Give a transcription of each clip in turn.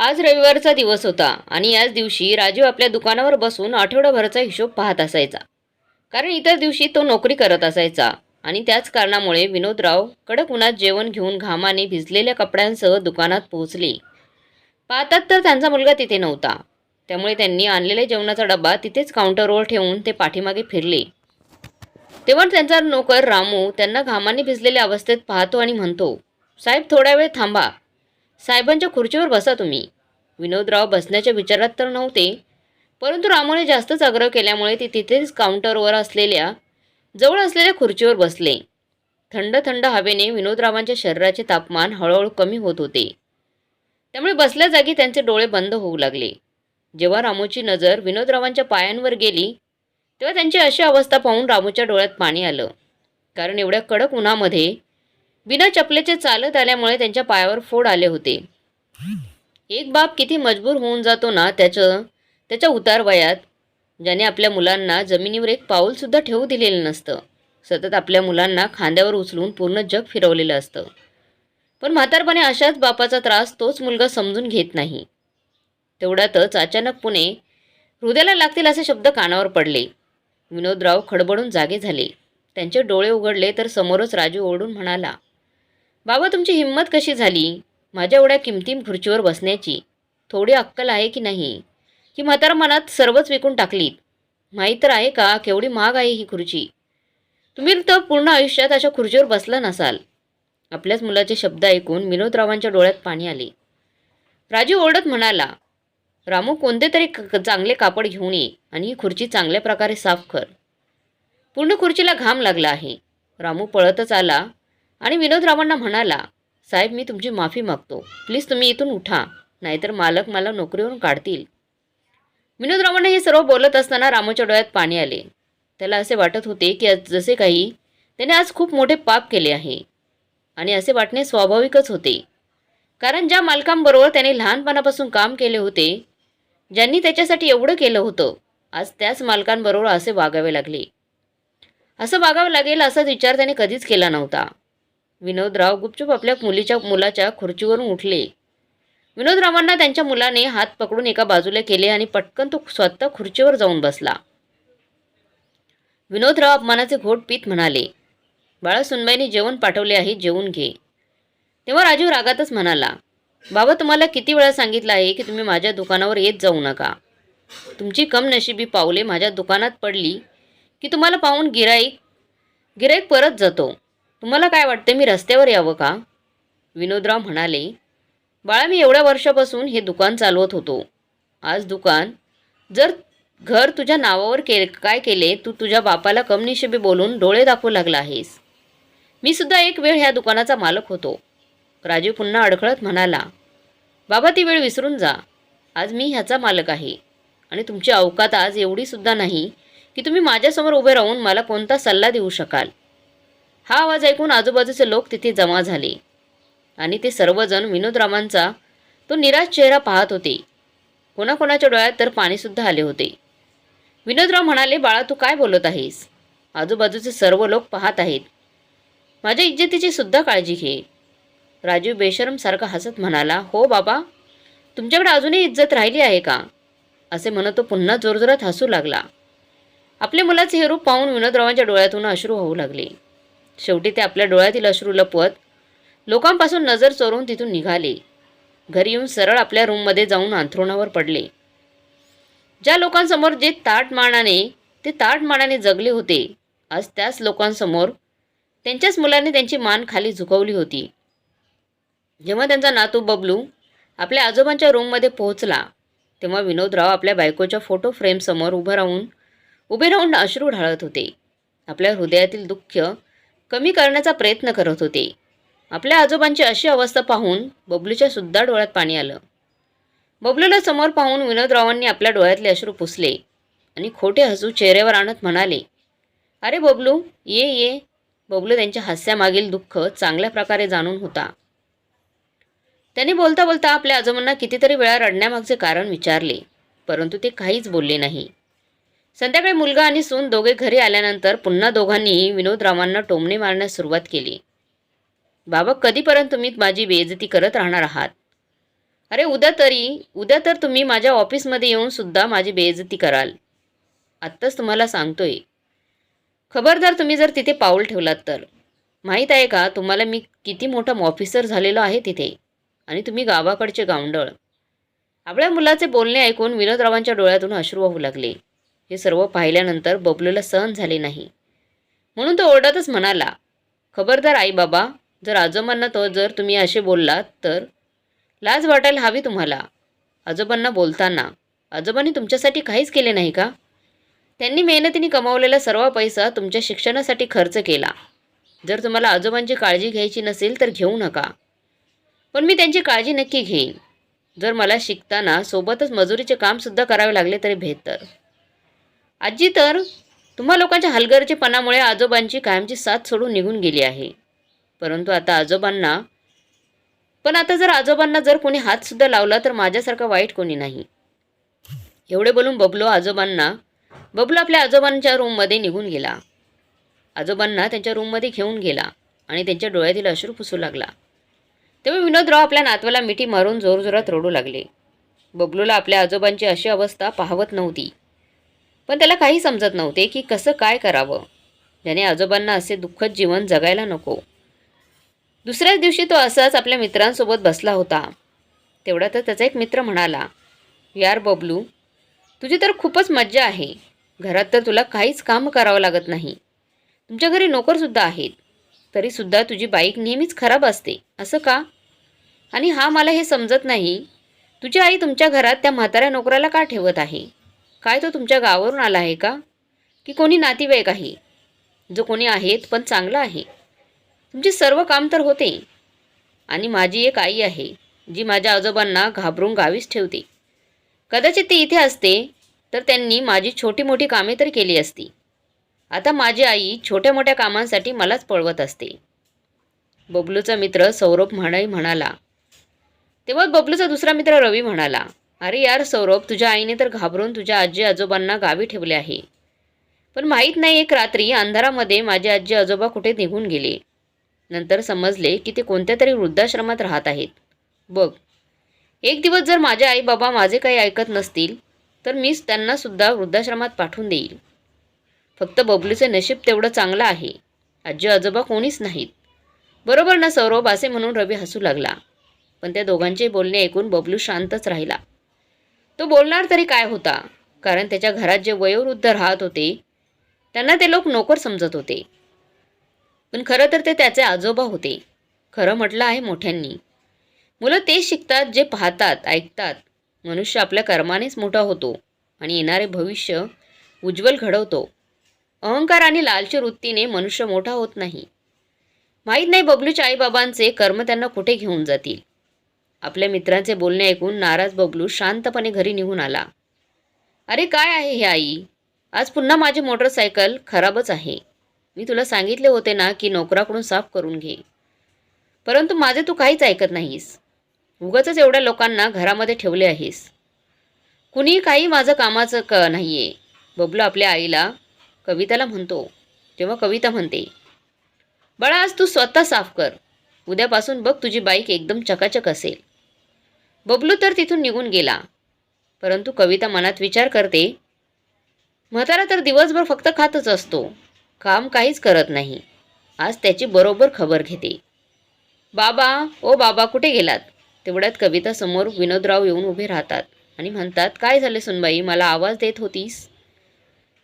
आज रविवारचा दिवस होता आणि याच दिवशी राजीव आपल्या दुकानावर बसून आठवडाभराचा हिशोब पाहत असायचा. कारण इतर दिवशी तो नोकरी करत असायचा आणि त्याच कारणामुळे विनोदराव कडक उन्हात जेवण घेऊन घामाने भिजलेल्या कपड्यांसह दुकानात पोहोचले. पाहतात तर त्यांचा मुलगा तिथे नव्हता. त्यामुळे त्यांनी आणलेल्या जेवणाचा डबा तिथेच काउंटरवर ठेवून ते पाठीमागे फिरले. तेव्हा त्यांचा नोकर रामू त्यांना घामाने भिजलेल्या अवस्थेत पाहतो आणि म्हणतो साहेब थोडा वेळ थांबा. साहेबांच्या खुर्चीवर बसा तुम्ही. विनोदराव बसण्याच्या विचारात तर नव्हते परंतु रामूने जास्तच आग्रह केल्यामुळे ते तिथेच काउंटरवर असलेल्या जवळ असलेल्या खुर्चीवर बसले. थंड थंड हवेने विनोदरावांच्या शरीराचे तापमान हळूहळू कमी होत होते. त्यामुळे बसल्या जागी त्यांचे डोळे बंद होऊ लागले. जेव्हा रामूची नजर विनोदरावांच्या पायांवर गेली तेव्हा त्यांची अशी अवस्था पाहून रामूच्या डोळ्यात पाणी आलं. कारण एवढ्या कडक उन्हामध्ये बिना चपलेचे चालत आल्यामुळे त्यांच्या पायावर फोड आले होते. एक बाप किती मजबूर होऊन जातो ना त्याचं त्याच्या उतार वयात ज्याने आपल्या मुलांना जमिनीवर एक पाऊलसुद्धा ठेवू दिलेलं नसतं. सतत आपल्या मुलांना खांद्यावर उचलून पूर्ण जग फिरवलेलं असतं. पण म्हातारपणे अशाच बापाचा त्रास तोच मुलगा समजून घेत नाही. तेवढ्यातच अचानक पुणे हृदयाला लागतील असे शब्द कानावर पडले. विनोदराव खडबडून जागे झाले. त्यांचे डोळे उघडले तर समोरच राजू ओरडून म्हणाला बाबा तुमची हिंमत कशी झाली? माझ्या एवढ्या किमतीम खुर्चीवर बसण्याची. थोडी अक्कल आहे की नाही? की म्हातारा मनात सर्वच विकून टाकलीत. माहीत तर आहे का केवढी महाग आहे ही खुर्ची? तुम्ही तर पूर्ण आयुष्यात अशा खुर्चीवर बसला नसाल. आपल्याच मुलाचे शब्द ऐकून विनोदरावांच्या डोळ्यात पाणी आले. राजू ओरडत म्हणाला रामू कोणते तरी क- चांगले कापड घेऊन ये आणि ही खुर्ची चांगल्या प्रकारे साफ कर. पूर्ण खुर्चीला घाम लागला आहे. रामू पळतच आला आणि विनोदरावांना म्हणाला साहेब मी तुमची माफी मागतो. प्लीज तुम्ही इथून उठा. नाहीतर मालक मला नोकरीवरून काढतील. विनोदरावांना हे सर्व बोलत असताना रामाच्या डोळ्यात पाणी आले. त्याला असे वाटत होते की आज जसे काही त्याने आज खूप मोठे पाप केले आहे. आणि असे वाटणे स्वाभाविकच होते. कारण ज्या मालकांबरोबर त्याने लहानपणापासून काम केले होते ज्यांनी त्याच्यासाठी एवढं केलं होतं आज त्याच मालकांबरोबर असे वागावे लागले. असं वागावं लागेल असाच विचार त्याने कधीच केला नव्हता. विनोदराव गुपचूप आपल्या मुलीच्या मुलाच्या खुर्चीवरून उठले. विनोदरावांना त्यांच्या मुलाने हात पकडून एका बाजूला केले आणि पटकन तो स्वतः खुर्चीवर जाऊन बसला. विनोदराव अपमानाचे घोट पीत म्हणाले बाळा सुनबाईने जेवण पाठवले आहे जेवून घे. तेव्हा राजीव रागातच म्हणाला बाबा तुम्हाला किती वेळा सांगितलं आहे की तुम्ही माझ्या दुकानावर येत जाऊ नका. तुमची कमनशिबी पावले माझ्या दुकानात पडली की तुम्हाला पाहून गिराईक गिराईक परत जातो. तुम्हाला काय वाटते मी रस्त्यावर यावं का? विनोदराव म्हणाले बाळा मी एवढ्या वर्षापासून हे दुकान चालवत होतो. आज दुकान जर घर तुझ्या नावावर के काय केले तू तुझ्या बापाला कमनिशिबी बोलून डोळे दाखवू लागला आहेस. मी सुद्धा एक वेळ ह्या दुकानाचा मालक होतो. राजू पुन्हा अडखळत म्हणाला बाबा ती वेळ विसरून जा. आज मी ह्याचा मालक आहे आणि तुमची अवकात आज एवढीसुद्धा नाही की तुम्ही माझ्यासमोर उभे राहून मला कोणता सल्ला देऊ शकाल. हा आवाज ऐकून आजूबाजूचे लोक तिथे जमा झाले. आणि ते सर्वजण विनोदरावांचा तो निराश चेहरा पाहत होते. कोणाकोणाच्या डोळ्यात तर पाणीसुद्धा आले होते. विनोदराव म्हणाले बाळा तू काय बोलत आहेस? आजूबाजूचे सर्व लोक पाहत आहेत. माझ्या इज्जतीची सुद्धा काळजी घे. राजू बेशरमसारखा हसत म्हणाला हो बाबा तुमच्याकडे अजूनही इज्जत राहिली आहे का? असे म्हणत तो पुन्हा जोरजोरात हसू लागला. आपल्या मुलाचे हे रूप पाहून विनोदरावांच्या डोळ्यातून अश्रू होऊ लागले. शेवटी ते आपल्या डोळ्यातील अश्रू लपवत लोकांपासून नजर चोरून तिथून निघाले. घरी येऊन सरळ आपल्या रूममध्ये जाऊन अंथरुणावर पडले. ज्या लोकांसमोर जे ताट मानाने ते ताट मानाने जगले होते आज त्याच लोकांसमोर त्यांच्याच मुलाने त्यांची मान खाली झुकवली होती. जेव्हा त्यांचा नातू बबलू आपल्या आजोबांच्या रूममध्ये पोहोचला तेव्हा विनोदराव आपल्या बायकोच्या फोटो फ्रेमसमोर उभं राहून उभे राहून अश्रू ढाळत होते. आपल्या हृदयातील दुःख कमी करण्याचा प्रयत्न करत होते. आपल्या आजोबांची अशी अवस्था पाहून बबलूच्या सुद्धा डोळ्यात पाणी आलं. बबलूला समोर पाहून विनोदरावांनी आपल्या डोळ्यातले अश्रू पुसले आणि खोटे हसू चेहऱ्यावर आणत म्हणाले अरे बबलू ये ये. बबलू त्यांच्या हास्यामागील दुःख चांगल्या प्रकारे जाणून होता. त्यांनी बोलता बोलता आपल्या आजोबांना कितीतरी वेळा रडण्यामागचे कारण विचारले परंतु ते काहीच बोलले नाही. संध्याकाळी मुलगा आणि सून दोघे घरी आल्यानंतर पुन्हा दोघांनी विनोदरावांना टोमणे मारण्यास सुरुवात केली. बाबा कधीपर्यंत तुम्ही माझी बेइज्जती करत राहणार आहात? अरे उद्या तरी उद्या तर तुम्ही माझ्या ऑफिसमध्ये येऊन सुद्धा माझी बेइज्जती कराल. आत्ताच तुम्हाला सांगतोय. खबरदार तुम्ही जर तिथे पाऊल ठेवलात तर. माहीत आहे का तुम्हाला मी किती मोठा ऑफिसर झालेलो आहे तिथे. आणि तुम्ही गावाकडचे गावंडळ आपल्या मुलाचे बोलणे ऐकून विनोदरावांच्या डोळ्यातून अश्रू वाहू लागले. हे सर्व पाहिल्यानंतर बबलूला सहन झाले नाही. म्हणून तो ओरडतच म्हणाला खबरदार आई बाबा जर आजोबांना तो जर तुम्ही असे बोललात तर लाज वाटायला हवी तुम्हाला. आजोबांना बोलताना. आजोबांनी तुमच्यासाठी काहीच केले नाही का? त्यांनी मेहनतीने कमावलेला सर्व पैसा तुमच्या शिक्षणासाठी खर्च केला. जर तुम्हाला आजोबांची काळजी घ्यायची नसेल तर घेऊ नका. पण मी त्यांची काळजी नक्की घेईन. जर मला शिकताना सोबतच मजुरीचे कामसुद्धा करावे लागले तरी बेहतर. आजी तर तुम्हा लोकांच्या हलगर्जीपणामुळे आजोबांची कायमची साथ सोडून निघून गेली आहे. परंतु आता आजोबांना पण आता जर आजोबांना जर कोणी हातसुद्धा लावला तर माझ्यासारखं वाईट कोणी नाही. एवढे बोलून बबलो आजोबांना बबलू आपल्या आजोबांच्या रूममध्ये निघून गेला. आजोबांना त्यांच्या रूममध्ये घेऊन गेला आणि त्यांच्या डोळ्यातील अश्रू पुसू लागला. तेव्हा विनोदराव आपल्या नातवाला मिठी मारून जोरजोरात रडू लागले. बबलूला आपल्या आजोबांची अशी अवस्था पाहवत नव्हती. पण त्याला काही समजत नव्हते की कसं काय करावं. ज्याने आजोबांना असे दुःखद जीवन जगायला नको. दुसऱ्याच दिवशी तो असाच आपल्या मित्रांसोबत बसला होता. तेवढा तर त्याचा एक मित्र म्हणाला यार बबलू तुझी तर खूपच मज्जा आहे. घरात तर तुला काहीच काम करावं लागत नाही. तुमच्या घरी नोकरसुद्धा आहेत. तरीसुद्धा तुझी बाईक नेहमीच खराब असते असं का? आणि हा मला हे समजत नाही. तुझी आई तुमच्या घरात त्या म्हाताऱ्या नोकराला का ठेवत आहे? काय तो तुमच्या गावावरून आला आहे का? की कोणी नातेवाईक आहे? जो कोणी आहेत पण चांगला आहे. तुमचे सर्व काम तर होते. आणि माझी एक आई आहे जी माझ्या आजोबांना घाबरून गावीच ठेवते. कदाचित ती इथे असते तर त्यांनी माझी छोटी मोठी कामे तर केली असती. आता माझी आई छोट्या मोठ्या कामांसाठी मलाच पळवत असते. बबलूचा मित्र सौरभ म्हणाई म्हणाला. तेव्हा बबलूचा दुसरा मित्र रवी म्हणाला अरे यार सौरभ तुझ्या आईने तर घाबरून तुझ्या आजी आजोबांना गावी ठेवले आहे. पण माहीत नाही एक रात्री अंधारामध्ये माझे आजी आजोबा कुठे निघून गेले. नंतर समजले की ते कोणत्या तरी वृद्धाश्रमात राहत आहेत. बघ एक दिवस जर माझे आई बाबा माझे काही ऐकत नसतील तर मीच त्यांनासुद्धा वृद्धाश्रमात पाठवून देईल. फक्त बबलूचे नशीब तेवढं चांगलं आहे. आजी आजोबा कोणीच नाहीत. बरोबर ना सौरभ असे म्हणून रवी हसू लागला. पण त्या दोघांचे बोलणे ऐकून बबलू शांतच राहिला. तो बोलणार तरी काय होता? कारण त्याच्या घरात जे वयोवृद्ध राहत होते त्यांना ते लोक नोकर समजत होते. पण खरं तर ते त्याचे आजोबा होते. खरं म्हटलं आहे मोठ्यांनी. मुलं तेच शिकतात जे पाहतात ऐकतात. मनुष्य आपल्या कर्मानेच मोठा होतो आणि येणारे भविष्य उज्ज्वल घडवतो. अहंकार आणि लालची वृत्तीने मनुष्य मोठा होत नाही. माहीत नाही बबलूच्या आईबाबांचे कर्म त्यांना कुठे घेऊन जातील. आपल्या मित्रांचे बोलणे ऐकून नाराज बबलू शांतपणे घरी निघून आला. अरे काय आहे हे आई? आज पुन्हा माझी मोटरसायकल खराबच आहे. मी तुला सांगितले होते ना की नोकराकडून साफ करून घे. परंतु माझे तू काहीच ऐकत नाहीस. उगाच एवढ्या लोकांना घरामध्ये ठेवले आहेस. कुणी काही माझं कामाचं क नाही आहे बबलू आपल्या आईला कविताला म्हणतो. तेव्हा कविता म्हणते बाळा आज तू स्वतः साफ कर. उद्यापासून बघ तुझी बाईक एकदम चकाचक असेल. बबलू तर तिथून निघून गेला. परंतु कविता मनात विचार करते म्हातारा तर दिवसभर फक्त खातच असतो. काम काहीच करत नाही. आज त्याची बरोबर खबर घेते. बाबा ओ बाबा कुठे गेलात? तेवढ्यात कविता समोर विनोदराव येऊन उभे राहतात आणि म्हणतात काय झाले सुनबाई मला आवाज देत होतीस?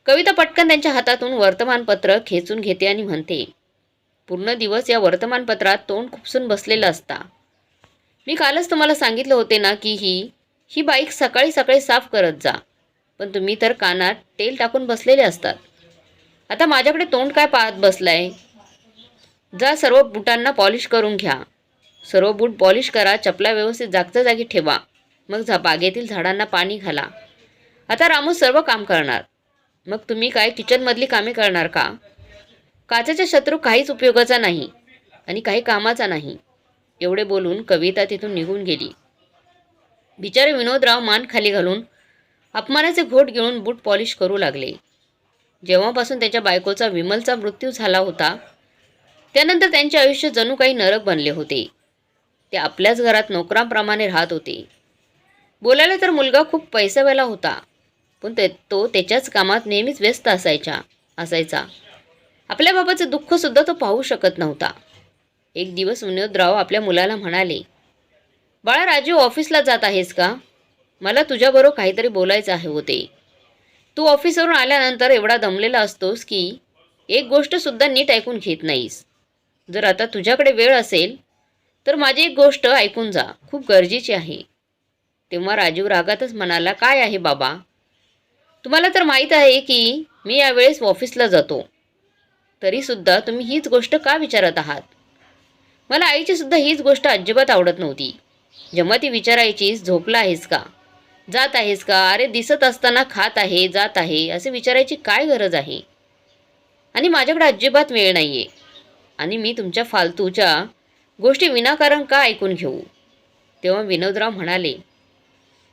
कविता पटकन त्यांच्या हातातून वर्तमानपत्र खेचून घेते आणि म्हणते पूर्ण दिवस या वर्तमानपत्रात तोंड खुपसून बसलेलं असता. मी कालच तुम्हाला सांगितलं होते ना की ही ही बाईक सकाळी सकाळी साफ करत जा. पण तुम्ही तर कानात तेल टाकून बसलेले असतात. आता माझ्याकडे तोंड काय पाहत बसलाय? जा सर्व बुटांना पॉलिश करून घ्या. सर्व बूट पॉलिश करा चपला व्यवस्थित जागच्या जागी ठेवा. मग झा बागेतील झाडांना पाणी घाला. आता रामू सर्व काम करणार. मग तुम्ही काय किचनमधली कामे करणार का? काचेचा शत्रू काहीच उपयोगाचा नाही आणि काही कामाचा नाही. एवढे बोलून कविता तिथून निघून गेली. बिचारे विनोदराव मान खाली घालून अपमानाचे घोट घेऊन बूट पॉलिश करू लागले. जेव्हापासून त्याच्या बायकोचा विमलचा मृत्यू झाला होता त्यानंतर त्यांचे आयुष्य जणू काही नरक बनले होते. ते आपल्याच घरात नोकरांप्रमाणे राहत होते. बोलायला तर मुलगा खूप पैसावाला होता पण ते तो त्याच्याच कामात नेहमीच व्यस्त असायच्या असायचा. आपल्या बाबाचं दुःखसुद्धा तो पाहू शकत नव्हता. एक दिवस विनोदराव आपल्या मुलाला म्हणाले बाळा राजू ऑफिसला जात आहेस का? मला तुझ्याबरोबर काहीतरी बोलायचं आहे होते. तू ऑफिसवरून आल्यानंतर एवढा दमलेला असतोस की एक गोष्टसुद्धा नीट ऐकून घेत नाहीस. जर आता तुझ्याकडे वेळ असेल तर माझी एक गोष्ट ऐकून जा. खूप गरजेची आहे. तेव्हा राजीव रागातच म्हणाला काय आहे बाबा? तुम्हाला तर माहीत आहे की मी यावेळेस ऑफिसला जातो. तरीसुद्धा तुम्ही हीच गोष्ट का विचारत आहात? मला आईची सुद्धा हीच गोष्ट अजिबात आवडत नव्हती. जेव्हा ती विचारायचीस झोपला आहेस का? जात आहेस का? अरे दिसत असताना खात आहे जात आहे असे विचारायची काय गरज आहे? आणि माझ्याकडे अजिबात वेळ नाही आहे आणि मी तुमच्या फालतूच्या गोष्टी विनाकारण का ऐकून घेऊ? तेव्हा विनोदराव म्हणाले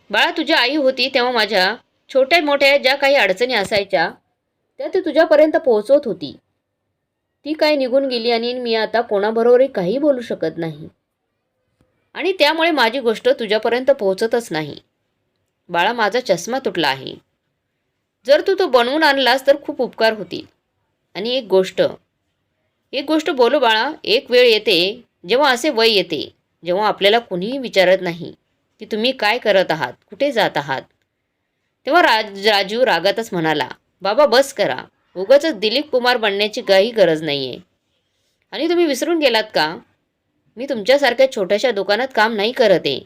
बाळा तुझी आई होती तेव्हा माझ्या छोट्या मोठ्या ज्या काही अडचणी असायच्या त्या ती तुझ्यापर्यंत पोहोचवत होती. ती काय निघून गेली आणि मी आता कोणाबरोबरही काही बोलू शकत नाही. आणि त्यामुळे माझी गोष्ट तुझ्यापर्यंत पोहोचतच नाही. बाळा माझा चष्मा तुटला आहे. जर तू तो बनवून आणलास तर खूप उपकार होतील. आणि एक गोष्ट एक गोष्ट बोलू बाळा एक वेळ येते जेव्हा असे वय येते जेव्हा आपल्याला कुणीही विचारत नाही की तुम्ही काय करत आहात कुठे जात आहात. तेव्हा राज राजू रागातच म्हणाला बाबा बस करा. उगाच दिलीप कुमार बनण्याची काही गरज नाही आहे आणि तुम्ही विसरून गेलात का? मी तुमच्यासारख्या छोट्याशा दुकानात काम नाही करत आहे.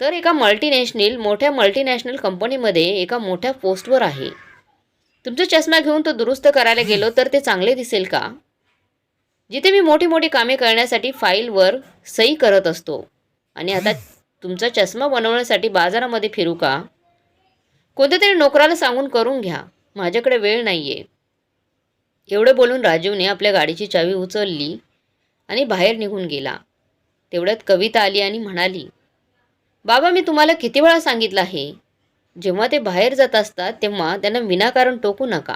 तर एका मल्टीनॅशनल मोठ्या मल्टीनॅशनल कंपनीमध्ये एका मोठ्या पोस्टवर आहे. तुमचा चष्मा घेऊन तो दुरुस्त करायला गेलो तर ते चांगले दिसेल का? जिथे मी मोठी मोठी कामे करण्यासाठी फाईलवर सही करत असतो. आणि आता तुमचा चष्मा बनवण्यासाठी बाजारामध्ये फिरू का? कोणत्या तरी नोकराला सांगून करून घ्या. माझ्याकडे वेळ नाही आहे एवढं बोलून राजीवने आपल्या गाडीची चावी उचलली आणि बाहेर निघून गेला. तेवढ्यात कविता आली आणि म्हणाली बाबा मी तुम्हाला किती वेळा सांगितलं आहे? जेव्हा ते बाहेर जात असतात तेव्हा त्यांना विनाकारण टोकू नका.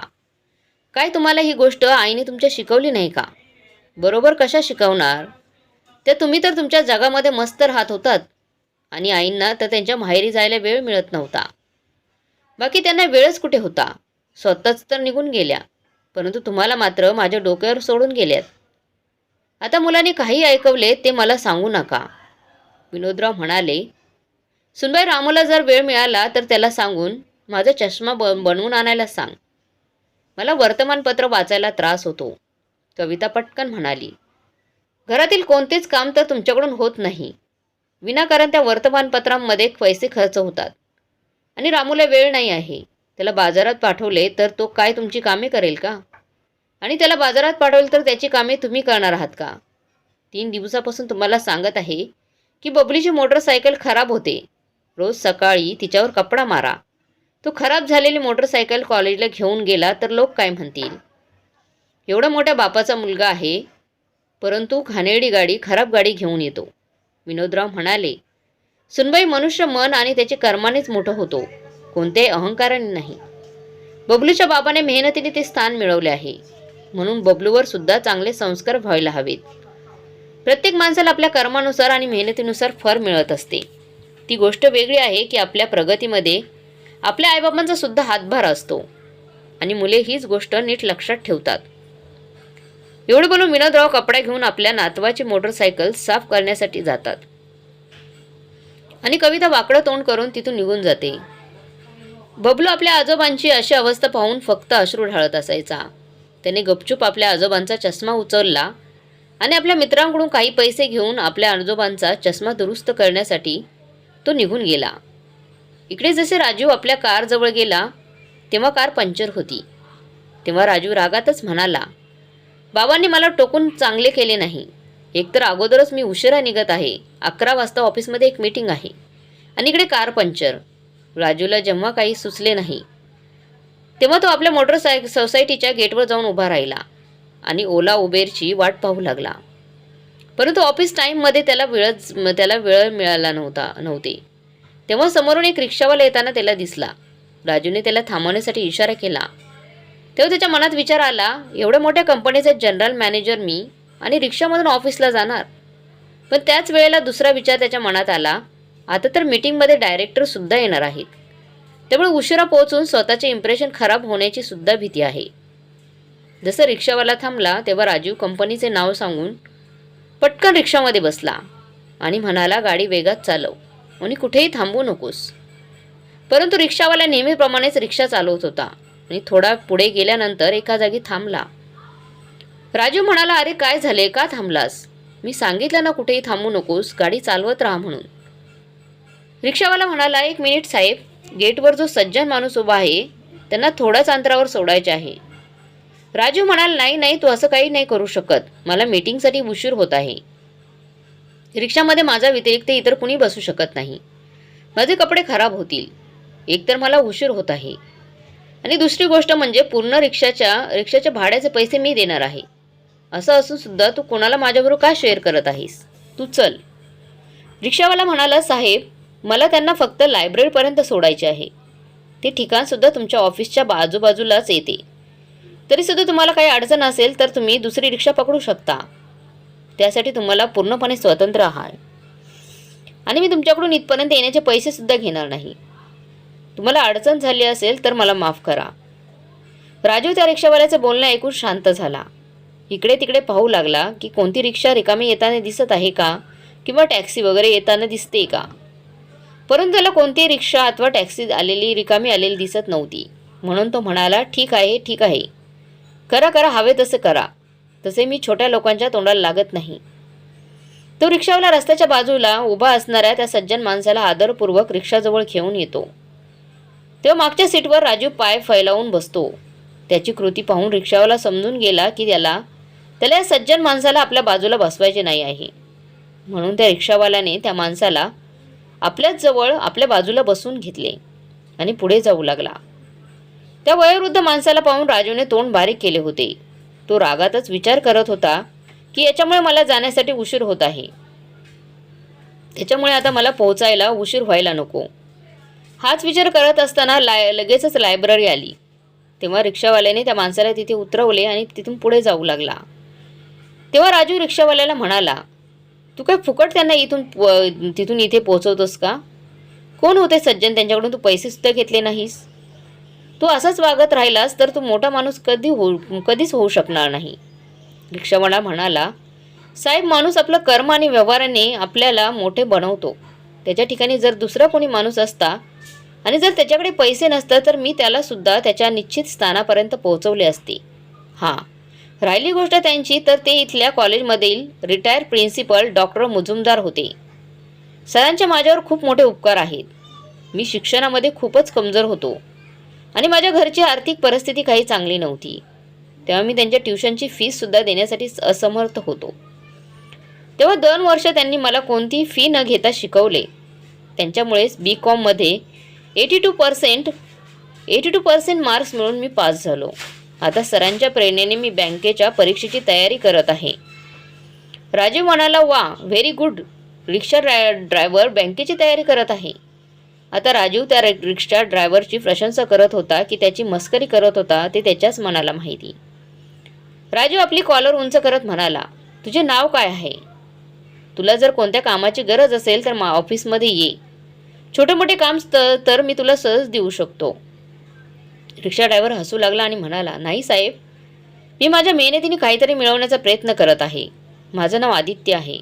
काय तुम्हाला ही गोष्ट आईने तुमच्या शिकवली नाही का? बरोबर कशा शिकवणार? त्या तुम्ही तर तुमच्या जगामध्ये मस्त राहत होतात आणि आईंना तर त्यांच्या माहेरी जायला वेळ मिळत नव्हता. बाकी त्यांना वेळच कुठे होता? स्वतःच तर निघून गेल्या परंतु तुम्हाला मात्र माझ्या डोक्यावर सोडून गेल्यात. आता मुलांनी काही ऐकवले ते मला सांगू नका. विनोदराव म्हणाले सुनबाई रामूला जर वेळ मिळाला तर त्याला सांगून माझा चष्मा ब बनवून आणायला सांग. मला वर्तमानपत्र वाचायला त्रास होतो. कविता पटकन म्हणाली घरातील कोणतेच काम तर तुमच्याकडून होत नाही. विनाकारण त्या वर्तमानपत्रांमध्ये पैसे खर्च होतात आणि रामूला वेळ नाही आहे. त्याला बाजारात पाठवले तर तो काय तुमची कामे करेल का? आणि त्याला बाजारात पाठवले तर त्याची कामे तुम्ही करणार आहात का? तीन दिवसापासून तुम्हाला सांगत आहे की बबलीची मोटरसायकल खराब होते. रोज सकाळी तिच्यावर कपडा मारा. तो खराब झालेली मोटरसायकल कॉलेजला घेऊन गेला तर लोक काय म्हणतील? एवढा मोठ्या बापाचा मुलगा आहे परंतु घाणेरडी गाडी खराब गाडी घेऊन येतो. विनोदराव म्हणाले सुनबाई मनुष्य मन आणि त्याचे कर्मानेच मोठं होतो. कोणत्याही अहंकाराने नाही. बबलूच्या बाबाने मेहनतीने ते स्थान मिळवले आहे. म्हणून बबलूवर सुद्धा चांगले संस्कार व्हायला हवेत. प्रत्येक माणसाला आपल्या कर्मानुसार आणि मेहनतीनुसार फर मिळत असते. ती गोष्ट वेगळी आहे की आपल्या प्रगतीमध्ये आपल्या आईबाबांचा सुद्धा हातभार असतो. आणि मुले हीच गोष्ट नीट लक्षात ठेवतात. एवढं बोलून विनोदराव कपडा घेऊन आपल्या नातवाची मोटरसायकल साफ करण्यासाठी जातात. आणि कविता वाकडं तोंड करून तिथून निघून जाते. बबलू आपल्या आजोबांची अशी अवस्था पाहून फक्त अश्रू ढाळत असायचा. त्याने गपचूप आपल्या आजोबांचा चष्मा उचलला आणि आपल्या मित्रांकडून काही पैसे घेऊन आपल्या आजोबांचा चष्मा दुरुस्त करण्यासाठी तो निघून गेला. इकडे जसे राजू आपल्या कारजवळ गेला तेव्हा कार पंक्चर होती. तेव्हा राजू रागातच म्हणाला बाबांनी मला टोकून चांगले केले नाही. एकतर अगोदरच मी उशिरा निघत आहे. अकरा वाजता ऑफिसमध्ये एक मीटिंग आहे आणि इकडे कार पंक्चर राजूला जेव्हा काही सुचले नाही तेव्हा तो आपल्या मोटरसाय सोसायटीच्या गेटवर जाऊन उभा राहिला आणि ओला उबेरची वाट पाहू लागला. परंतु ऑफिस टाईममध्ये त्याला वेळच त्याला वेळ मिळाला नव्हता नव्हते. तेव्हा समोरून एक रिक्षावाला येताना त्याला दिसला. राजूने त्याला थांबवण्यासाठी इशारा केला. तेव्हा त्याच्या मनात विचार आला एवढ्या मोठ्या कंपनीचा जनरल मॅनेजर मी आणि रिक्षामधून ऑफिसला जाणार. पण त्याच वेळेला दुसरा विचार त्याच्या मनात आला आता तर मीटिंगमध्ये डायरेक्टरसुद्धा येणार आहेत. त्यामुळे उशिरा पोहोचून स्वतःचे इम्प्रेशन खराब होण्याची सुद्धा भीती आहे. जसं रिक्षावाला थांबला तेव्हा राजीव कंपनीचे नाव सांगून पटकन रिक्षामध्ये बसला. आणि म्हणाला गाडी वेगात चालव. आणि कुठेही थांबू नकोस. परंतु रिक्षावाला नेहमीप्रमाणेच रिक्षा चालवत होता. आणि थोडा पुढे गेल्यानंतर एका जागी थांबला. राजू म्हणाला अरे काय झाले का थांबलास? मी सांगितलं ना कुठेही थांबू नकोस. गाडी चालवत राहा म्हणून. रिक्षावाला म्हणाला एक मिनिट साहेब गेटवर जो सज्जन माणूस उभा आहे त्यांना थोड्याच अंतरावर सोडायचे आहे. राजू म्हणाल नाही नाही तू असं काही नाही करू शकत. मला मीटिंगसाठी उशीर होत आहे. रिक्षामध्ये माझा व्यतिरिक्त इतर कुणी बसू शकत नाही. माझे कपडे खराब होतील. एकतर मला उशीर होत आहे. आणि दुसरी गोष्ट म्हणजे पूर्ण रिक्षाच्या रिक्षाच्या भाड्याचे पैसे मी देणार आहे. असं असूनसुद्धा तू कोणाला माझ्याबरोबर का शेअर करत आहेस? तू चल. रिक्षावाला म्हणाला साहेब मला त्यांना फक्त लायब्ररीपर्यंत सोडायचे आहे. ते ठिकाणसुद्धा तुमच्या ऑफिसच्या बाजूबाजूलाच येते. तरीसुद्धा तुम्हाला काही अडचण असेल तर तुम्ही दुसरी रिक्षा पकडू शकता. त्यासाठी तुम्हाला पूर्णपणे स्वतंत्र आहात आणि मी तुमच्याकडून इथपर्यंत येण्याचे पैसेसुद्धा घेणार नाही. तुम्हाला अडचण झाली असेल तर मला माफ करा. राजू त्या रिक्षावाल्याचं बोलणं ऐकून शांत झाला. इकडे तिकडे पाहू लागला की कोणती रिक्षा रिकामी येताना दिसत आहे का? किंवा टॅक्सी वगैरे येताना दिसते का? परंतु त्याला कोणतीही रिक्षा अथवा टॅक्सी आलेली रिकामी आलेली दिसत नव्हती. म्हणून तो म्हणाला ठीक आहे ठीक आहे. करा करा हवे तसं करा. तसे मी छोट्या लोकांच्या तोंडाला लागत नाही. तो रिक्षावाला रस्त्याच्या बाजूला उभा असणाऱ्या त्या सज्जन माणसाला आदरपूर्वक रिक्षाजवळ घेऊन येतो. तेव्हा मागच्या सीटवर राजू पाय फैलावून बसतो. त्याची कृती पाहून रिक्षावाला समजून गेला की त्याला त्याला या सज्जन माणसाला आपल्या बाजूला बसवायचे नाही आहे. म्हणून त्या रिक्षावाल्याने त्या माणसाला आपल्याच जवळ आपल्या बाजूला बसून घेतले आणि पुढे जाऊ लागला. त्या वयोवृद्ध माणसाला पाहून राजूने तोंड बारीक केले होते. तो रागातच विचार करत होता की याच्यामुळे मला जाण्यासाठी उशीर होत आहे. त्याच्यामुळे आता मला पोहोचायला उशीर व्हायला नको. हाच विचार करत असताना लाय लगेचच लायब्ररी आली. तेव्हा रिक्षावाल्याने त्या माणसाला तिथे उतरवले आणि तिथून पुढे जाऊ लागला. तेव्हा राजू रिक्षावाल्याला म्हणाला तू काय फुकट त्यांना इथून प- तिथून इथे पोहोचवतोस का? कोण होते सज्जन त्यांच्याकडून? तू पैसेसुद्धा घेतले नाहीस. तू असाच वागत राहिलास तर तू मोठा माणूस कधी होऊ कधीच होऊ शकणार नाही. रिक्षावाला म्हणाला साहेब माणूस आपलं कर्म आणि व्यवहाराने आपल्याला मोठे बनवतो. त्याच्या ठिकाणी जर दुसरा कोणी माणूस असता आणि जर त्याच्याकडे पैसे नसतं तर मी त्यालासुद्धा त्याच्या निश्चित स्थानापर्यंत पोहोचवले असते. हां. राहिली गोष्ट त्यांची तर ते इथल्या कॉलेजमधील रिटायर प्रिन्सिपल डॉक्टर मुजुमदार होते. सरांचे माझ्यावर खूप मोठे उपकार आहेत. मी शिक्षणामध्ये खूपच कमजोर होतो. आणि माझ्या घरची आर्थिक परिस्थिती काही चांगली नव्हती. तेव्हा मी त्यांच्या ट्युशनची फीससुद्धा देण्यासाठी असमर्थ होतो. तेव्हा दोन वर्ष त्यांनी मला कोणतीही फी न घेता शिकवले. त्यांच्यामुळेच B कॉममध्ये eighty two percent eighty two percent marks मिळून मी पास झालो. आता सरांच्या प्रेरणेने मी बँकेच्या परीक्षेची तयारी करत आहे. राजीव म्हणाला वा व्हेरी गुड रिक्षा ड्राय ड्रायव्हर बँकेची तयारी करत आहे. आता राजीव त्या रिक्षा ड्रायव्हरची प्रशंसा करत होता की त्याची मस्करी करत होता ते त्याच्याच मनाला माहिती. राजू आपली कॉलर उंच करत म्हणाला तुझे नाव काय आहे? तुला जर कोणत्या कामाची गरज असेल तर मा ऑफिसमध्ये ये. छोटे मोठे काम तर मी तुला सहज देऊ शकतो. रिक्षा ड्रायव्हर हसू लागला आणि म्हणाला नाही साहेब मी माझ्या मेहनतीने काहीतरी मिळवण्याचा प्रयत्न करत आहे. माझं नाव आदित्य आहे.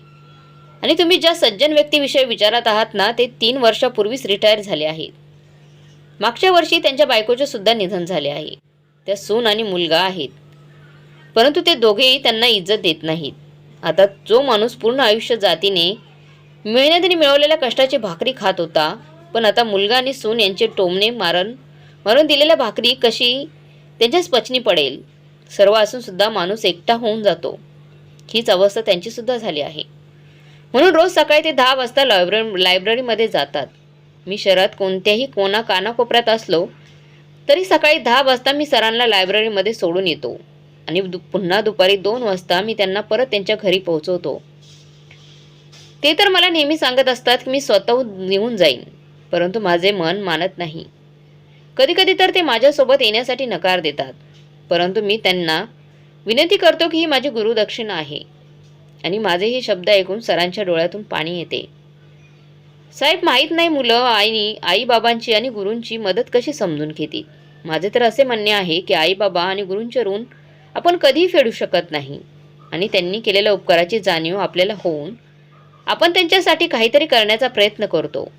आणि तुम्ही ज्या सज्जन व्यक्तीविषयी विचारत आहात ना ते तीन वर्षापूर्वीच रिटायर झाले आहेत. मागच्या वर्षी त्यांच्या बायकोचे सुद्धा निधन झाले आहे. त्या सून आणि मुलगा आहेत. परंतु ते दोघेही त्यांना इज्जत देत नाहीत. आता जो माणूस पूर्ण आयुष्य जातीने मेहनतीने मिळवलेल्या कष्टाची भाकरी खात होता पण आता मुलगा आणि सून यांचे टोमणे मारण म्हणून दिलेल्या भाकरी कशी? त्यांच्याच पचनी पडेल. सर्व असूनसुद्धा माणूस एकटा होऊन जातो. हीच अवस्था त्यांचीसुद्धा झाली आहे. म्हणून रोज सकाळी ते दहा वाजता लायब्ररी लायब्ररीमध्ये जातात. मी शहरात कोणत्याही कोणा कानाकोपऱ्यात असलो तरी सकाळी दहा वाजता मी सरांना लायब्ररीमध्ये सोडून येतो. आणि दु पुन्हा दुपारी दोन वाजता मी त्यांना परत त्यांच्या घरी पोहोचवतो. ते तर मला नेहमी सांगत असतात की मी स्वतःहून निघून जाईन परंतु माझे मन मानत नाही. कधीकधी तर ते माझ्यासोबत येण्यासाठी नकार देतात. परंतु मी त्यांना विनंती करतो की ही माझी गुरुदक्षिणा आहे. आणि माझे हे शब्द ऐकून सरांच्या डोळ्यातून पाणी येते. साहेब माहीत नाही मुलं आईनी आईबाबांची आणि गुरूंची मदत कशी समजून घेतील? माझे तर असे म्हणणे आहे की आईबाबा आणि गुरूंचे ऋण आपण कधीही फेडू शकत नाही. आणि त्यांनी केलेल्या उपकाराची जाणीव आपल्याला होऊन आपण त्यांच्यासाठी काहीतरी करण्याचा प्रयत्न करतो.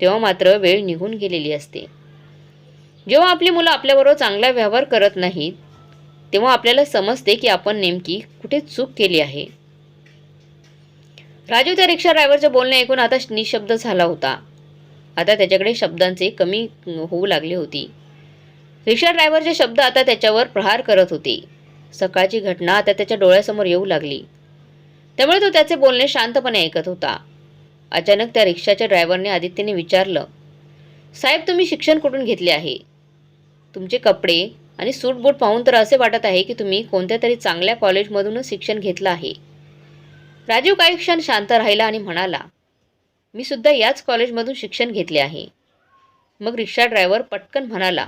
तेव्हा मात्र वेळ निघून गेलेली असते. जेव्हा आपली मुलं आपल्याबरोबर चांगला व्यवहार करत नाहीत तेव्हा आपल्याला समजते की आपण नेमकी कुठे चूक केली आहे. राजू त्या रिक्षा ड्रायव्हरचे बोलणे ऐकून आता निशब्द झाला होता. आता त्याच्याकडे शब्दांचे कमी होऊ लागले होती. रिक्षा ड्रायव्हरचे शब्द आता त्याच्यावर प्रहार करत होते. सकाळची घटना आता त्याच्या डोळ्यासमोर येऊ लागली. त्यामुळे तो त्याचे बोलणे शांतपणे ऐकत होता. अचानक त्या रिक्षाच्या ड्रायव्हरने आदित्यने विचारलं साहेब तुम्ही शिक्षण कुठून घेतले आहे? तुमचे कपडे आणि सूटबूट पाहून तर असे वाटत आहे की तुम्ही कोणत्या तरी चांगल्या कॉलेजमधूनच शिक्षण घेतलं आहे. राजीव काही क्षण शांत राहिला आणि म्हणाला मी सुद्धा याच कॉलेजमधून शिक्षण घेतले आहे. मग रिक्षा ड्रायव्हर पटकन म्हणाला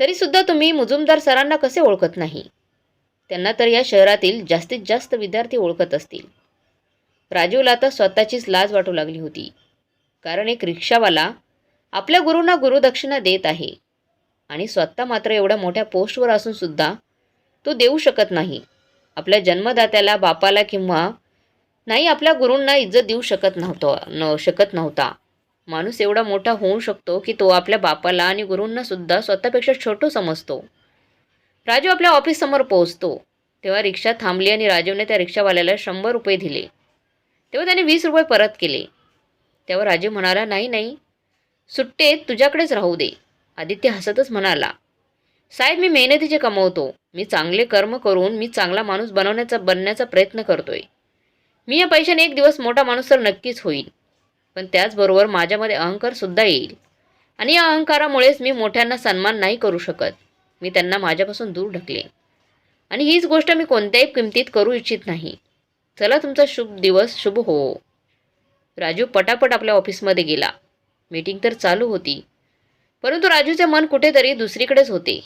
तरीसुद्धा तुम्ही मुजुमदार सरांना कसे ओळखत नाही? त्यांना तर या शहरातील जास्तीत जास्त विद्यार्थी ओळखत असतील. राजीवला तर स्वतःचीच लाज वाटू लागली होती कारण एक रिक्षावाला आपल्या गुरूंना गुरुदक्षिणा देत आहे. आणि स्वतः मात्र एवढ्या मोठ्या पोस्टवर असून सुद्धा तो देऊ शकत नाही. आपल्या जन्मदात्याला बापाला किंवा नाही आपल्या गुरूंना इज्जत देऊ शकत नव्हतो न शकत नव्हता. माणूस एवढा मोठा होऊ शकतो की तो आपल्या बापाला आणि गुरूंना सुद्धा स्वतःपेक्षा छोटो समजतो. राजू आपल्या ऑफिससमोर पोहोचतो. तेव्हा रिक्षा थांबली आणि राजीवने त्या रिक्षावाल्याला शंभर रुपये दिले. तेव्हा त्याने वीस रुपये परत केले. तेव्हा राजीव म्हणाला नाही नाही. सुट्टे तुझ्याकडेच राहू दे. आदित्य हसतच म्हणाला साहेब मी मेहनतीचे कमवतो. मी चांगले कर्म करून मी चांगला माणूस बनवण्याचा बनण्याचा प्रयत्न करतोय. मी या पैशाने एक दिवस मोठा माणूस तर नक्कीच होईल पण त्याचबरोबर माझ्यामध्ये अहंकारसुद्धा येईल. आणि या अहंकारामुळेच मी मोठ्यांना सन्मान नाही करू शकत. मी त्यांना माझ्यापासून दूर ढकले आणि हीच गोष्ट मी कोणत्याही किमतीत करू इच्छित नाही. चला तुमचा शुभ दिवस शुभ हो. राजू पटापट आपल्या ऑफिसमध्ये गेला. मीटिंग तर चालू होती. परंतु राजूचे मन कुठेतरी दुसरीकडेच होते.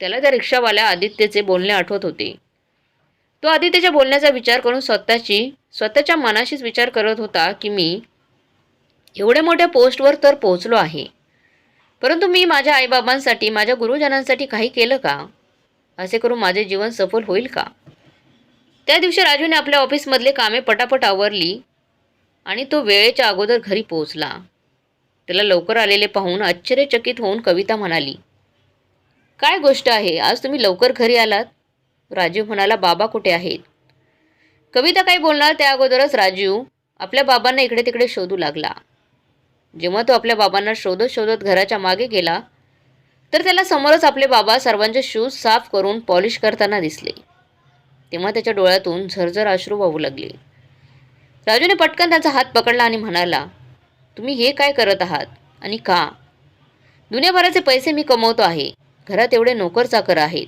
त्याला त्या रिक्षावाल्या आदित्यचे बोलणे आठवत होते. तो आदित्यच्या बोलण्याचा विचार करून स्वतःची स्वतःच्या मनाशीच विचार करत होता की मी एवढ्या मोठ्या पोस्टवर तर पोहोचलो आहे. परंतु मी माझ्या आईबाबांसाठी माझ्या गुरुजनांसाठी काही केलं का? असे करून माझे जीवन सफल होईल का? त्या दिवशी राजूने आपल्या ऑफिसमधले कामे पटापट आवरली आणि तो वेळेच्या अगोदर घरी पोहोचला. त्याला लवकर आलेले पाहून आश्चर्यचकित होऊन कविता म्हणाली काय गोष्ट आहे? आज तुम्ही लवकर घरी आलात? राजीव म्हणाला बाबा कुठे आहेत? कविता काही बोलणार त्या अगोदरच राजीव आपल्या बाबांना इकडे तिकडे शोधू लागला. जेव्हा तो आपल्या बाबांना शोधत शोधत घराच्या मागे गेला तर त्याला समोरच आपले बाबा सर्वांचे शूज साफ करून पॉलिश करताना दिसले. तेव्हा त्याच्या डोळ्यातून झरझर अश्रू वाहू लागले. राजूने पटकन त्यांचा हात पकडला आणि म्हणाला तुम्ही हे काय करत आहात? आणि का? दुनियाभराचे पैसे मी कमवतो आहे. घरात एवढे नोकर चाकर आहेत.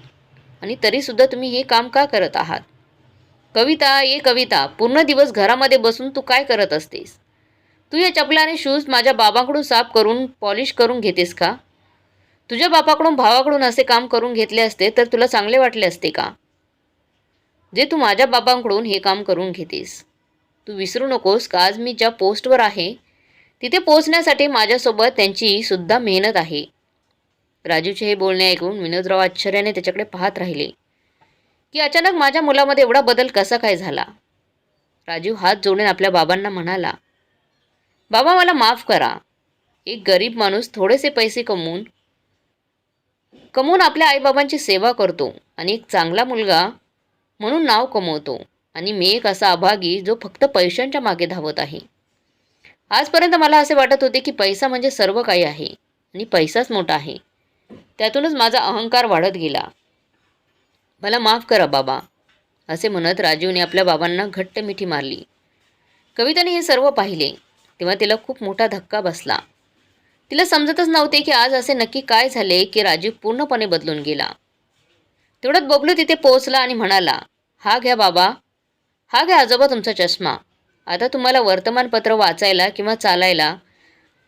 आणि तरीसुद्धा तुम्ही हे काम का करत आहात? कविता ये कविता पूर्ण दिवस घरामध्ये बसून तू काय करत असतेस? तू या चपला आणि शूज माझ्या बाबाकडून साफ करून पॉलिश करून घेतेस का? तुझ्या बापाकडून भावाकडून असे काम करून घेतले असते तर तुला चांगले वाटले असते का? जे तू माझ्या बाबांकडून हे काम करून घेतेस. तू विसरू नकोस का? आज मी ज्या पोस्टवर आहे तिथे पोहोचण्यासाठी माझ्यासोबत त्यांची सुद्धा मेहनत आहे. राजूचे हे बोलणे ऐकून विनोदराव आश्चर्याने त्याच्याकडे पाहत राहिले. की अचानक माझ्या मुलामध्ये एवढा बदल कसा काय झाला? राजू हात जोडून आपल्या बाबांना म्हणाला बाबा मला माफ करा. एक गरीब माणूस थोडेसे पैसे कमवून कमवून आपल्या आईबाबांची सेवा करतो आणि एक चांगला मुलगा म्हणून नाव कमवतो आणि मी एक असा अभागी जो फक्त पैशांच्या मागे धावत आहे. आजपर्यंत मला असे वाटत होते की पैसा म्हणजे सर्व काही आहे आणि पैसाच मोठा आहे. त्यातूनच माझा अहंकार वाढत गेला. मला माफ करा बाबा असे म्हणत राजीवने आपल्या बाबांना घट्ट मिठी मारली. कविताने हे सर्व पाहिले तेव्हा तिला खूप मोठा धक्का बसला. तिला समजतच नव्हते की आज असे नक्की काय झाले की राजीव पूर्णपणे बदलून गेला. तेवढ्यात बबलू तिथे पोहोचला आणि म्हणाला हा घ्या बाबा हा घ्या आजोबा तुमचा चष्मा. आता तुम्हाला वर्तमानपत्र वाचायला किंवा चालायला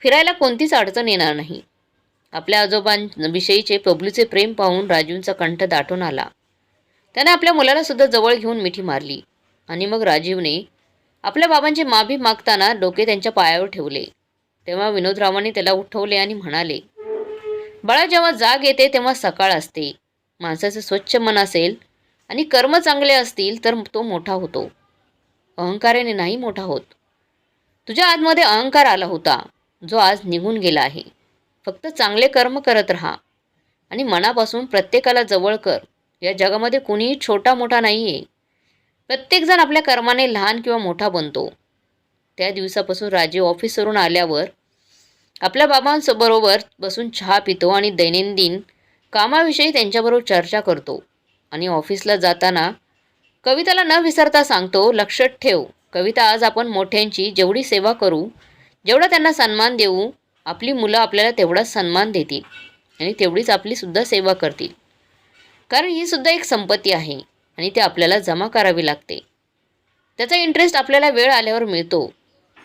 फिरायला कोणतीच अडचण येणार नाही. आपल्या आजोबांविषयीचे प्रभूचे प्रेम पाहून राजीवचा कंठ दाटून आला. त्याने आपल्या मुलाला सुद्धा जवळ घेऊन मिठी मारली आणि मग राजीवने आपल्या बाबांची माफी मागताना डोके त्यांच्या पायावर ठेवले. तेव्हा विनोदरावांनी त्याला उठवले आणि म्हणाले बाळा जेव्हा जाग येते तेव्हा सकाळ असते. माणसाचं स्वच्छ मन असेल आणि कर्म चांगले असतील तर तो मोठा होतो. अहंकाराने नाही मोठा होत. तुझ्या आतमध्ये अहंकार आला होता. जो आज निघून गेला आहे. फक्त चांगले कर्म करत राहा. आणि मनापासून प्रत्येकाला जवळ कर. या जगामध्ये कुणीही छोटा मोठा नाही आहे प्रत्येकजण आपल्या कर्माने लहान किंवा मोठा बनतो. त्या दिवसापासून राजीव ऑफिसवरून आल्यावर आपल्या बाबांबरोबर बसून चहा पितो आणि दैनंदिन कामाविषयी त्यांच्याबरोबर चर्चा करतो. आणि ऑफिसला जाताना कविताला न विसरता सांगतो लक्षात ठेव. कविता आज आपण मोठ्यांची जेवढी सेवा करू जेवढा त्यांना सन्मान देऊ आपली मुलं आपल्याला तेवढाच सन्मान देतील आणि तेवढीच आपलीसुद्धा सेवा करतील. कारण ही सुद्धा एक संपत्ती आहे आणि ती आपल्याला जमा करावी लागते. त्याचा इंटरेस्ट आपल्याला वेळ आल्यावर मिळतो.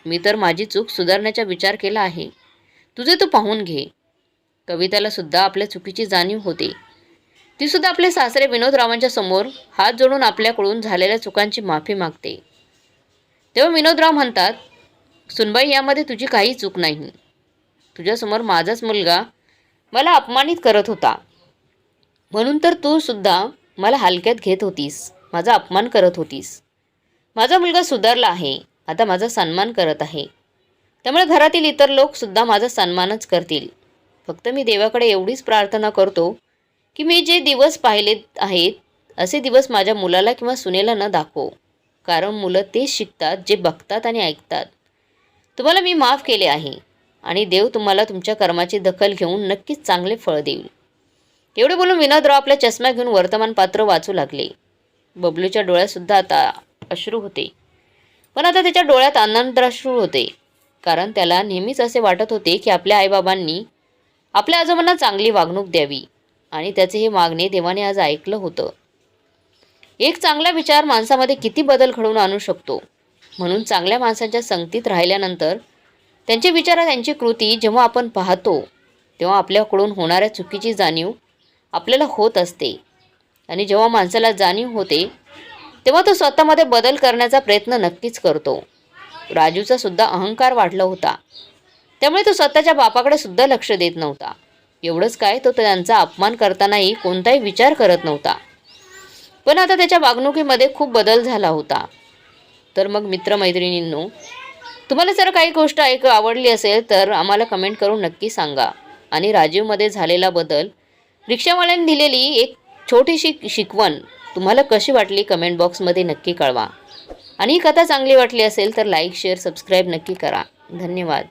मी तर माझी चूक सुधारण्याचा विचार केला आहे. तुझे तू पाहून घे. कविताला सुद्धा आपल्या चुकीची जाणीव होते. ती सुद्धा आपले सासरे विनोदरावांच्या समोर हात जोडून आपल्याकडून झालेल्या चुकांची माफी मागते. तेव्हा विनोदराव म्हणतात सुनबाई यामध्ये तुझी काही चूक नाही. तुझ्यासमोर माझाच मुलगा मला अपमानित करत होता. म्हणून तर तू सुद्धा मला हलक्यात घेत होतीस. माझा अपमान करत होतीस. माझा मुलगा सुधारला आहे. आता माझा सन्मान करत आहे. त्यामुळे घरातील इतर लोकसुद्धा माझा सन्मानच करतील. फक्त मी देवाकडे एवढीच प्रार्थना करतो की मी जे दिवस पाहिले आहेत असे दिवस माझ्या मुलाला किंवा सुनेला न दाखव. कारण मुलं तेच शिकतात जे बघतात आणि ऐकतात. तुम्हाला मी माफ केले आहे आणि देव तुम्हाला तुमच्या कर्माची दखल घेऊन नक्कीच चांगले फळ देईल. एवढे बोलून विनोदराव आपल्या चष्मा घेऊन वर्तमानपत्र वाचू लागले. बबलूच्या डोळ्यातसुद्धा आता अश्रू होते. पण आता त्याच्या डोळ्यात आनंदाश्रू होते. कारण त्याला नेहमीच असे वाटत होते की आपल्या आईबाबांनी आपल्या आजोबांना चांगली वागणूक द्यावी. आणि त्याचे हे मागणे देवाने आज ऐकलं होतं. एक चांगला विचार माणसामध्ये किती बदल घडवून आणू शकतो? म्हणून चांगल्या माणसांच्या संगतीत राहिल्यानंतर त्यांचे विचार त्यांची कृती जेव्हा आपण पाहतो तेव्हा आपल्याकडून होणाऱ्या चुकीची जाणीव आपल्याला होत असते. आणि जेव्हा माणसाला जाणीव होते तेव्हा तो स्वतःमध्ये बदल करण्याचा प्रयत्न नक्कीच करतो. राजूचा सुद्धा अहंकार वाढला होता. त्यामुळे तो स्वतःच्या बापाकडे सुद्धा लक्ष देत नव्हता. एवढंच काय तो त्यांचा अपमान करतानाही कोणताही विचार करत नव्हता. पण आता त्याच्या वागणुकीमध्ये खूप बदल झाला होता. तर मग मित्रमैत्रिणींनो तुम्हाला जर काही गोष्ट ऐक आवडली असेल तर आम्हाला कमेंट करून नक्की सांगा. आणि राजीवमध्ये झालेला बदल रिक्षावाल्यांनी दिलेली एक छोटीशी शिकवण तुम्हाला कशी वाटली कमेंट बॉक्समध्ये नक्की कळवा. आणि ही कथा चांगली वाटली असेल तर लाईक शेअर सबस्क्राईब नक्की करा. धन्यवाद.